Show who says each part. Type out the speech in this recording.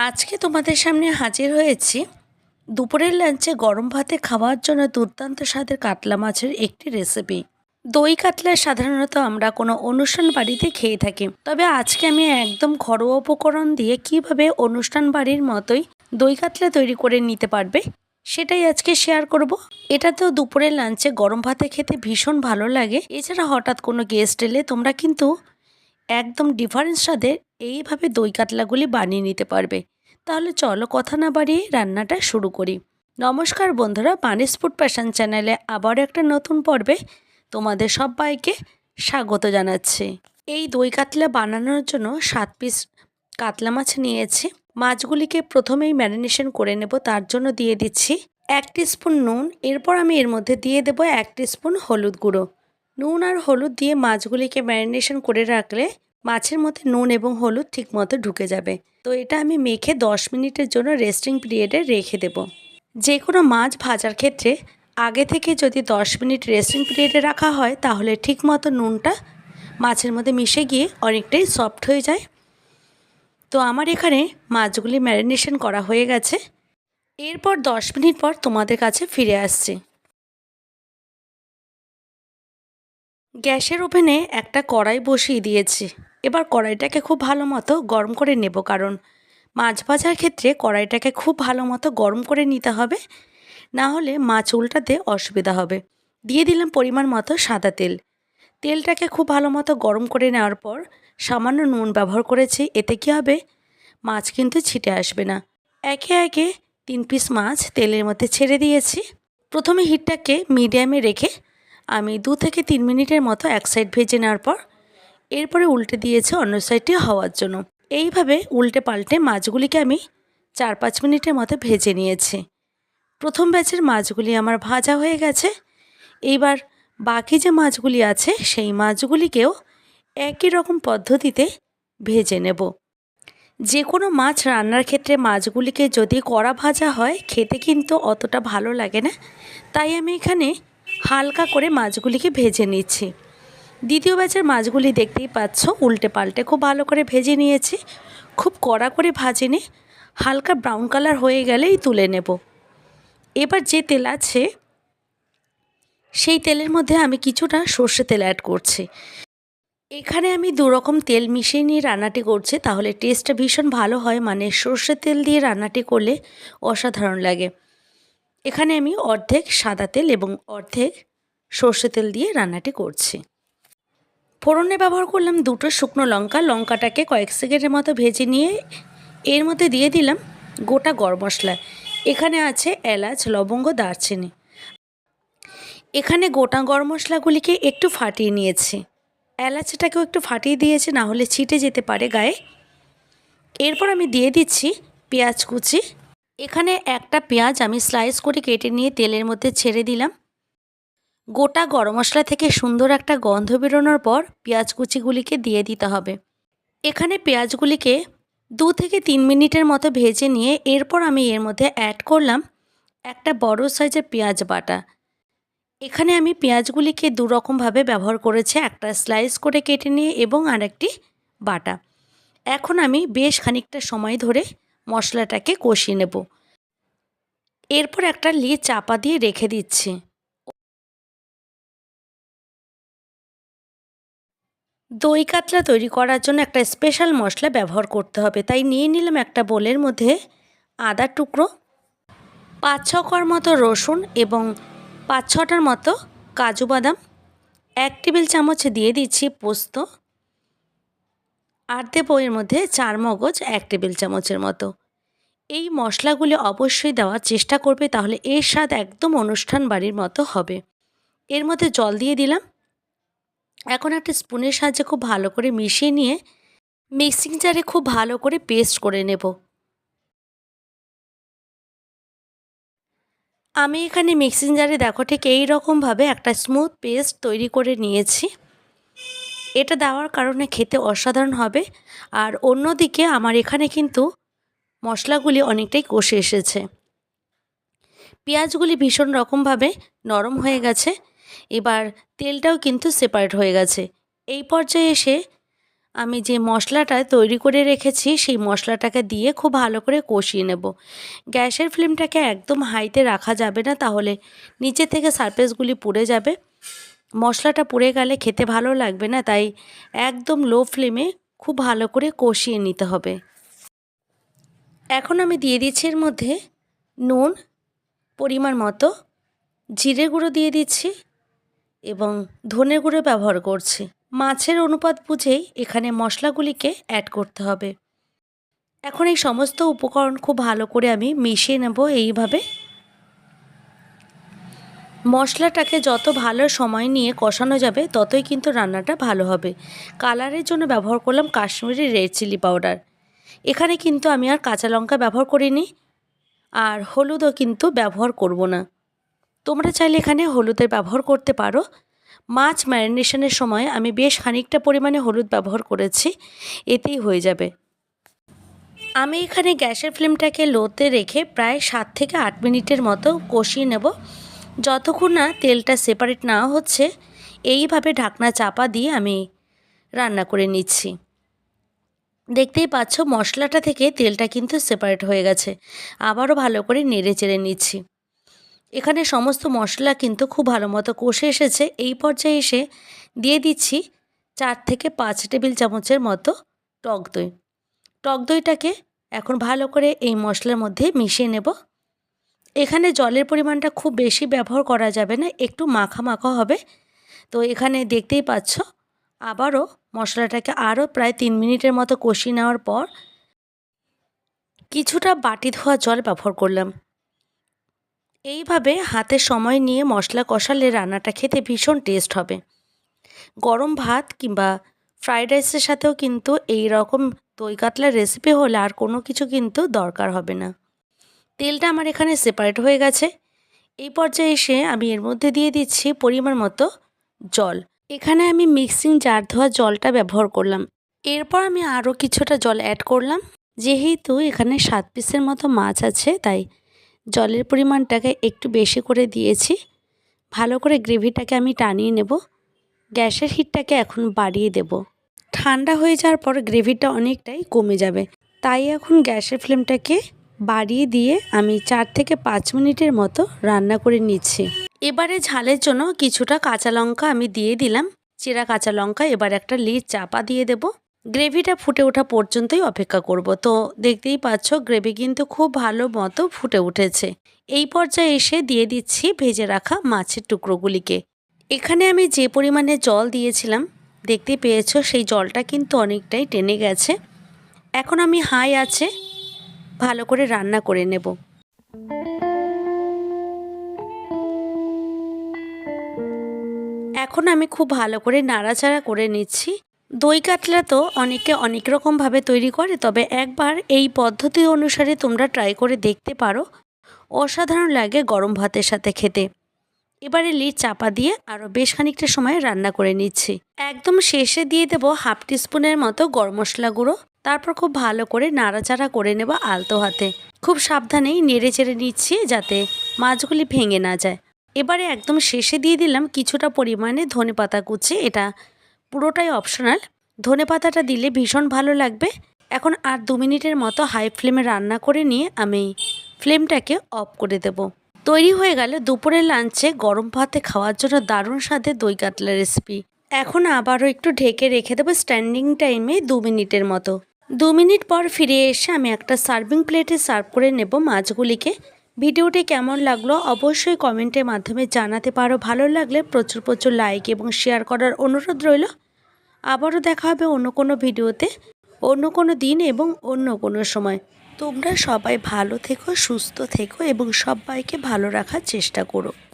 Speaker 1: আজকে তোমাদের সামনে হাজির হয়েছি দুপুরের লাঞ্চে গরম ভাতে খাওয়ার জন্য দুর্দান্ত স্বাদের কাতলা মাছের একটি রেসিপি দই কাতলা সাধারণত আমরা কোনো অনুষ্ঠান বাড়িতে খেয়ে থাকি। তবে আজকে আমি একদম ঘরোয়া উপকরণ দিয়ে কীভাবে অনুষ্ঠান বাড়ির মতোই দই কাতলা তৈরি করে নিতে পারবে সেটাই আজকে শেয়ার করব। এটা তো দুপুরের লাঞ্চে গরম ভাতে খেতে ভীষণ ভালো লাগে। এছাড়া হঠাৎ কোনো গেস্ট এলে তোমরা কিন্তু একদম ডিফারেন্স স্বাদের এইভাবে দই কাতলাগুলি বানিয়ে নিতে পারবে। তাহলে চলো কথা না বাড়িয়ে রান্নাটা শুরু করি। নমস্কার বন্ধুরা পানিস ফুড প্যাশন চ্যানেলে আবার একটা নতুন পর্বে তোমাদের সবাইকে স্বাগত জানাচ্ছি। এই দই কাতলা বানানোর জন্য সাত পিস কাতলা মাছ নিয়েছি। মাছগুলিকে প্রথমেই ম্যারিনেশন করে নেব, তার জন্য দিয়ে দিচ্ছি এক স্পুন নুন। এরপর আমি এর মধ্যে দিয়ে দেবো এক স্পুন হলুদ গুঁড়ো। নুন আর হলুদ দিয়ে মাছগুলিকে ম্যারিনেশন করে রাখলে মাছের মধ্যে নুন এবং হলুদ ঠিকমতো ঢুকে যাবে। তো এটা আমি মেখে দশ মিনিটের জন্য রেস্টিং পিরিয়ডে রেখে দেব। যে কোনো মাছ ভাজার ক্ষেত্রে আগে থেকে যদি দশ মিনিট রেস্টিং পিরিয়ডে রাখা হয়, তাহলে ঠিকমতো নুনটা মাছের মধ্যে মিশে গিয়ে অনেকটাই সফট হয়ে যায়। তো আমার এখানে মাছগুলি ম্যারিনেশন করা হয়ে গেছে। এরপর দশ মিনিট পর তোমাদের কাছে ফিরে আসছি। গ্যাসের ওভেনে একটা কড়াই বসিয়ে দিয়েছি। এবার কড়াইটাকে খুব ভালো মতো গরম করে নেব কারণ মাছ ভাজার ক্ষেত্রে কড়াইটাকে খুব ভালো মতো গরম করে নিতে হবে। না হলে মাছ উল্টাতে অসুবিধা হবে। দিয়ে দিলাম পরিমাণ মতো সাদা তেল। তেলটাকে খুব ভালো মতো গরম করে নেওয়ার পর সামান্য নুন ব্যবহার করেছি, এতে কী হবে? মাছ কিন্তু ছিটে আসবে না। একে একে তিন পিস মাছ তেলের মধ্যে ছেড়ে দিয়েছি। প্রথমে হিটটাকে মিডিয়ামে রেখে আমি দু থেকে তিন মিনিটের মতো এক সাইড ভেজে নেওয়ার পর এরপরে উল্টে দিয়েছে অন্য সাইডটি হওয়ার জন্য। এইভাবে উল্টে পাল্টে মাছগুলিকে আমি চার পাঁচ মিনিটের মতো ভেজে নিয়েছি। প্রথম ব্যাচের মাছগুলি আমার ভাজা হয়ে গেছে। এইবার বাকি যে মাছগুলি আছে, সেই মাছগুলিকেও একই রকম পদ্ধতিতে ভেজে নেব। যে কোনো মাছ রান্নার ক্ষেত্রে মাছগুলিকে যদি কড়া ভাজা হয়, খেতে কিন্তু অতটা ভালো লাগে না। তাই আমি এখানে হালকা করে মাছগুলিকে ভেজে নিচ্ছি। দ্বিতীয় ব্যাচের মাছগুলি দেখতেই পাচ্ছ, উল্টে পাল্টে। খুব ভালো করে ভেজে নিয়েছি, খুব কড়া করে ভাজিনি, হালকা ব্রাউন কালার হয়ে গেলেই তুলে নেব। এবার যে তেল আছে, সেই তেলের মধ্যে আমি কিছুটা সর্ষে তেল অ্যাড করছি। এখানে আমি দু রকম তেল মিশিয়ে নিয়ে রান্নাটি করছি, তাহলে টেস্টটা ভীষণ ভালো হয় মানে সর্ষে তেল দিয়ে রান্নাটি করলে অসাধারণ লাগে। এখানে আমি অর্ধেক সাদা তেল এবং অর্ধেক সর্ষে তেল দিয়ে রান্নাটি করছি। ফোড়নে ব্যবহার করলাম দুটো শুকনো লঙ্কা, লঙ্কাটাকে কয়েক সেকেন্ডের মতো ভেজে নিয়ে এর মধ্যে দিয়ে দিলাম গোটা গরম মশলা। এখানে আছে এলাচ, লবঙ্গ, দারচিনি। এখানে গোটা গরম মশলাগুলিকে একটু ফাটিয়ে নিয়েছি। এলাচটাকেও একটু ফাটিয়ে দিয়েছি, না হলে ছিটে যেতে পারে গায়ে। এরপর আমি দিয়ে দিচ্ছি পেঁয়াজ কুচি। এখানে একটা পেঁয়াজ আমি স্লাইস করে কেটে নিয়ে তেলের মধ্যে ছেড়ে দিলাম। গোটা গরম মশলা থেকে সুন্দর একটা গন্ধ বেরোনোর পর পেঁয়াজ কুচিগুলিকে দিয়ে দিতে হবে। এখানে পেঁয়াজগুলিকে দু থেকে তিন মিনিটের মতো ভেজে নিয়ে এরপর আমি এর মধ্যে অ্যাড করলাম একটা বড় সাইজের পেঁয়াজ বাটা। এখানে আমি পেঁয়াজগুলিকে দু রকমভাবে ব্যবহার করেছি, একটা স্লাইস করে কেটে নিয়ে এবং আরেকটি বাটা। এখন আমি বেশ খানিকটা সময় ধরে মশলাটাকে কষিয়ে নেব। এরপর একটা লি চাপা দিয়ে রেখে দিচ্ছি। দই কাতলা তৈরি করার জন্য একটা স্পেশাল মশলা ব্যবহার করতে হবে। তাই নিয়ে নিলাম একটা বোলের মধ্যে আদা টুকরো, পাঁচ ছ কর মতো রসুন এবং পাঁচ ছটার মতো কাজু বাদাম, এক টেবিল চামচ দিয়ে দিচ্ছি পোস্ত, আর দেবো এর মধ্যে চার মগজ এক টেবিল চামচের মতো। এই মশলাগুলি অবশ্যই দেওয়ার চেষ্টা করবে, তাহলে এর স্বাদ একদম অনুষ্ঠান বাড়ির মতো হবে। এর মধ্যে জল দিয়ে দিলাম। এখন একটা স্পুনের সাহায্যে খুব ভালো করে মিশিয়ে নিয়ে মিক্সিং জারে খুব ভালো করে পেস্ট করে নেব। আমি এখানে মিক্সিং জারে দেখো ঠিক এই রকমভাবে একটা স্মুথ পেস্ট তৈরি করে নিয়েছি। এটা দেওয়ার কারণে খেতে অসাধারণ হবে। আর অন্যদিকে আমার এখানে কিন্তু মশলাগুলি অনেকটাই কষে এসেছে। পেঁয়াজগুলি ভীষণ রকমভাবে নরম হয়ে গেছে। এবার তেলটাও কিন্তু সেপারেট হয়ে গেছে। এই পর্যায়ে এসে আমি যে মশলাটা তৈরি করে রেখেছি, সেই মশলাটাকে দিয়ে খুব ভালো করে কষিয়ে নেব। গ্যাসের ফ্লেমটাকে একদম হাইতে রাখা যাবে না, তাহলে নিচে থেকে সারফেসগুলি পুড়ে যাবে। মশলাটা পুড়ে গেলে খেতে ভালো লাগবে না, তাই একদম লো ফ্লেমে খুব ভালো করে কষিয়ে নিতে হবে। এখন আমি দিয়ে দিচ্ছি এর মধ্যে নুন, পরিমাণ মতো, জিরে গুঁড়ো দিয়ে দিচ্ছি। এবং ধনে গুঁড়ো ব্যবহার করছি। মাছের অনুপাত বুঝেই এখানে মশলাগুলিকে অ্যাড করতে হবে। এখন এই সমস্ত উপকরণ খুব ভালো করে আমি মিশিয়ে নেব এইভাবে। মশলাটাকে যত ভালো সময় নিয়ে কষানো যাবে, ততই কিন্তু রান্নাটা ভালো হবে। কালারের জন্য ব্যবহার করলাম কাশ্মীরি রেড চিলি পাউডার। এখানে কিন্তু আমি আর কাঁচা লঙ্কা ব্যবহার করিনি। আর হলুদও কিন্তু ব্যবহার করব না। তোমরা চাইলে এখানে হলুদের ব্যবহার করতে পারো। মাছ ম্যারিনেশনের সময় আমি বেশ খানিকটা পরিমাণে হলুদ ব্যবহার করেছি, এতেই হয়ে যাবে। আমি এখানে গ্যাসের ফ্লেমটাকে লোতে রেখে প্রায় সাত থেকে আট মিনিটের মতো কষিয়ে নেব। যতক্ষণ না তেলটা সেপারেট না হচ্ছে, এইভাবে ঢাকনা চাপা দিয়ে আমি রান্না করে নিচ্ছি। দেখতেই পাচ্ছ মশলাটা থেকে তেলটা কিন্তু সেপারেট হয়ে গেছে। আবারও ভালো করে নেড়ে চেড়ে নিচ্ছি। এখানে সমস্ত মশলা কিন্তু খুব ভালো মতো কষে এসেছে। এই পর্যায়ে এসে দিয়ে দিচ্ছি চার থেকে পাঁচ টেবিল চামচের মতো টক দই। টক দইটাকে এখন ভালো করে এই মশলার মধ্যে মিশিয়ে নেব। এখানে জলের পরিমাণটা খুব বেশি ব্যবহার করা যাবে না, একটু মাখা মাখা হবে। তো এখানে দেখতেই পাচ্ছ, আবারও মশলাটাকে আরও প্রায় তিন মিনিটের মতো কষিয়ে নেওয়ার পর কিছুটা বাটি ধোয়া জল ব্যবহার করলাম। এইভাবে হাতে সময় নিয়ে মশলা কষালে রান্নাটা খেতে ভীষণ টেস্ট হবে। গরম ভাত কিংবা ফ্রাইড রাইসের সাথেও কিন্তু এই রকম দই কাতলার রেসিপি হলে আর কোনো কিছু কিন্তু দরকার হবে না। তেলটা আমার এখানে সেপারেট হয়ে গেছে। এই পর্যায়ে এসে আমি এর মধ্যে দিয়ে দিচ্ছি পরিমাণ মতো জল। এখানে আমি মিক্সিং জার ধোয়া জলটা ব্যবহার করলাম। এরপর আমি আরও কিছুটা জল অ্যাড করলাম। যেহেতু এখানে সাত পিসের মতো মাছ আছে, তাই জলের পরিমাণটাকে একটু বেশি করে দিয়েছি। ভালো করে গ্রেভিটাকে আমি টানিয়ে নেব। গ্যাসের হিটটাকে এখন বাড়িয়ে দেব। ঠান্ডা হয়ে যাওয়ার পর গ্রেভিটা অনেকটাই কমে যাবে। তাই এখন গ্যাসের ফ্লেমটাকে বাড়িয়ে দিয়ে আমি চার থেকে পাঁচ মিনিটের মতো রান্না করে নিচ্ছি। এবারে ঝালের জন্য কিছুটা কাঁচা লঙ্কা আমি দিয়ে দিলাম। চেরা কাঁচা লঙ্কা, এবার একটা লিড চাপা দিয়ে দেব। গ্রেভিটা ফুটে ওঠা পর্যন্তই অপেক্ষা করব। তো দেখতেই পাচ্ছ, গ্রেভি কিন্তু খুব ভালো মতো ফুটে উঠেছে। এই পর্যায়ে এসে দিয়ে দিচ্ছি ভেজে রাখা মাছের টুকরোগুলিকে। এখানে আমি যে পরিমাণে জল দিয়েছিলাম, দেখতে পেয়েছ সেই জলটা কিন্তু অনেকটাই টেনে গেছে। এখন আমি হাই আছে, ভালো করে রান্না করে নেব। এখন আমি খুব ভালো করে নাড়াচাড়া করে নিচ্ছি। দই কাতলা তো অনেকে অনেক রকমভাবে তৈরি করে, তবে একবার এই পদ্ধতি অনুসারে তোমরা ট্রাই করে দেখতে পারো। অসাধারণ লাগে গরম ভাতের সাথে খেতে। এবারে লিড চাপা দিয়ে আরও বেশ খানিকটা সময় রান্না করে নিচ্ছি। একদম শেষে দিয়ে দেবো হাফ টিস্পুনের মতো গরম মশলা গুঁড়ো, তারপর খুব ভালো করে নাড়াচাড়া করে নেব আলতো হাতে। খুব সাবধানেই নেড়ে চেড়ে নিচ্ছি যাতে মাছগুলি ভেঙে না যায়। এবারে একদম শেষে দিয়ে দিলাম কিছুটা পরিমাণে ধনে পাতা কুচি, এটা পুরোটাই অপশনাল ধনে পাতাটা দিলে ভীষণ ভালো লাগবে। এখন আর দু মিনিটের মতো হাই ফ্লেমে রান্না করে নিয়ে আমি ফ্লেমটাকে অফ করে দেব। তৈরি হয়ে গেল দুপুরের লাঞ্চে গরম ভাতে খাওয়ার জন্য দারুণ স্বাদে দই কাতলা রেসিপি এখন আবারও একটু ঢেকে রেখে দেবো স্ট্যান্ডিং টাইমে দু মিনিটের মতো। দু মিনিট পর ফিরে এসে আমি একটা সার্ভিং প্লেটে সার্ভ করে নেব মাছগুলিকে। ভিডিওটি কেমন লাগল অবশ্যই কমেন্টের মাধ্যমে জানাতে পারো। ভালো লাগলে প্রচুর প্রচুর লাইক এবং শেয়ার করার অনুরোধ রইল। আবারও দেখা হবে অন্য কোনো ভিডিওতে, অন্য কোনো দিন এবং অন্য কোনো সময়। তোমরা সবাই ভালো থেকো, সুস্থ থেকো এবং সবাইকে ভালো রাখার চেষ্টা করো।